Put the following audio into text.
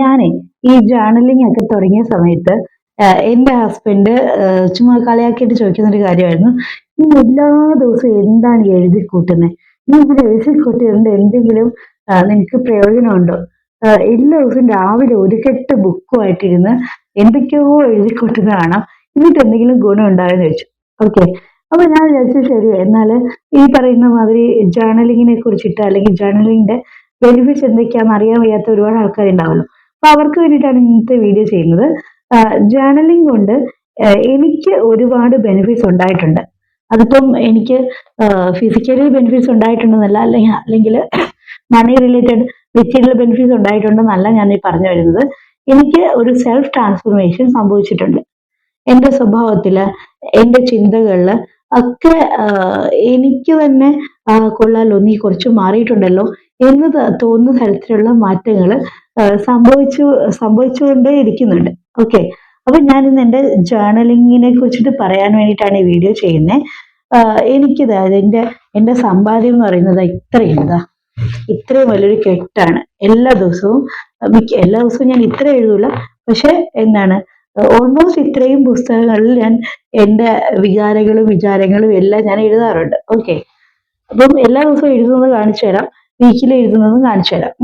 ഞാനേ ഈ ജേർണലിംഗ് ഒക്കെ തുടങ്ങിയ സമയത്ത് എന്റെ ഹസ്ബൻഡ് ചുമ്മാ കളിയാക്കിയിട്ട് ചോദിക്കുന്ന ഒരു കാര്യമായിരുന്നു. നീ എല്ലാ ദിവസവും എന്താണ് എഴുതി കൂട്ടുന്നത് നീ ഇങ്ങനെ എഴുതി കൂട്ടിയതുകൊണ്ട് എന്തെങ്കിലും നിനക്ക് പ്രയോജനമുണ്ടോ? എല്ലാ ദിവസവും രാവിലെ ഒരു കെട്ട് ബുക്കുമായിട്ടിരുന്ന് എന്തൊക്കെയോ എഴുതി കൂട്ടുന്ന കാണാം. എന്നിട്ട് എന്തെങ്കിലും ഗുണം ഉണ്ടായെന്ന് ചോദിച്ചു. ഓക്കെ അപ്പൊ ഞാൻ വിചാരിച്ചു ശരി എന്നാൽ ഈ പറയുന്ന മാതിരി ജേർണലിങ്ങിനെ കുറിച്ചിട്ട് അല്ലെങ്കിൽ ജേർണലിങ്ങിന്റെ ബെനിഫിറ്റ്സ് എന്തൊക്കെയാണെന്ന് അറിയാൻ വയ്യാത്ത ഒരുപാട് ആൾക്കാരുണ്ടാവുമല്ലോ അപ്പൊ അവർക്ക് വേണ്ടിയിട്ടാണ് ഇന്നത്തെ വീഡിയോ ചെയ്യുന്നത്. ജേണലിംഗ് കൊണ്ട് എനിക്ക് ഒരുപാട് ബെനിഫിറ്റ്സ് ഉണ്ടായിട്ടുണ്ട്. അതിപ്പം എനിക്ക് ഫിസിക്കലി ബെനിഫിറ്റ്സ് ഉണ്ടായിട്ടുണ്ടെന്നല്ല അല്ലെങ്കിൽ അല്ലെങ്കിൽ മണി റിലേറ്റഡ് മെറ്റീരിയൽ ബെനിഫിറ്റ്സ് ഉണ്ടായിട്ടുണ്ടെന്നല്ല ഞാൻ ഈ പറഞ്ഞു വരുന്നത്. എനിക്ക് ഒരു സെൽഫ് ട്രാൻസ്ഫോർമേഷൻ സംഭവിച്ചിട്ടുണ്ട്. എന്റെ സ്വഭാവത്തിൽ എന്റെ ചിന്തകളിൽ ഒക്കെ എനിക്ക് തന്നെ കൊള്ളാലോ നീ കുറച്ച് മാറിയിട്ടുണ്ടല്ലോ എന്ന് തോന്നുന്ന തരത്തിലുള്ള മാറ്റങ്ങൾ സംഭവിച്ചു സംഭവിച്ചുകൊണ്ടേ ഇരിക്കുന്നുണ്ട്. ഓക്കെ. അപ്പൊ ഞാൻ ഇന്ന് എന്റെ ജേർണലിങ്ങിനെ കുറിച്ചിട്ട് പറയാൻ വേണ്ടിയിട്ടാണ് ഈ വീഡിയോ ചെയ്യുന്നത് എനിക്കിത് എന്റെ എന്റെ സമ്പാദ്യം എന്ന് പറയുന്നത് ഇത്രയും ഇതാ. ഇത്രയും വലിയൊരു കെട്ടാണ്. എല്ലാ ദിവസവും മിക്ക എല്ലാ ദിവസവും ഞാൻ ഇത്ര എഴുതൂല. പക്ഷെ എന്താണ് ഓൾമോസ്റ്റ് ഇത്രയും പുസ്തകങ്ങളിൽ ഞാൻ എന്റെ വികാരങ്ങളും വിചാരങ്ങളും എല്ലാം ഞാൻ എഴുതാറുണ്ട്. ഓക്കെ. അപ്പം എല്ലാ ദിവസവും എഴുതുന്നത് കാണിച്ചു തരാം. വീക്കിലി എഴുതുന്നതും കാണിച്ചു തരാം.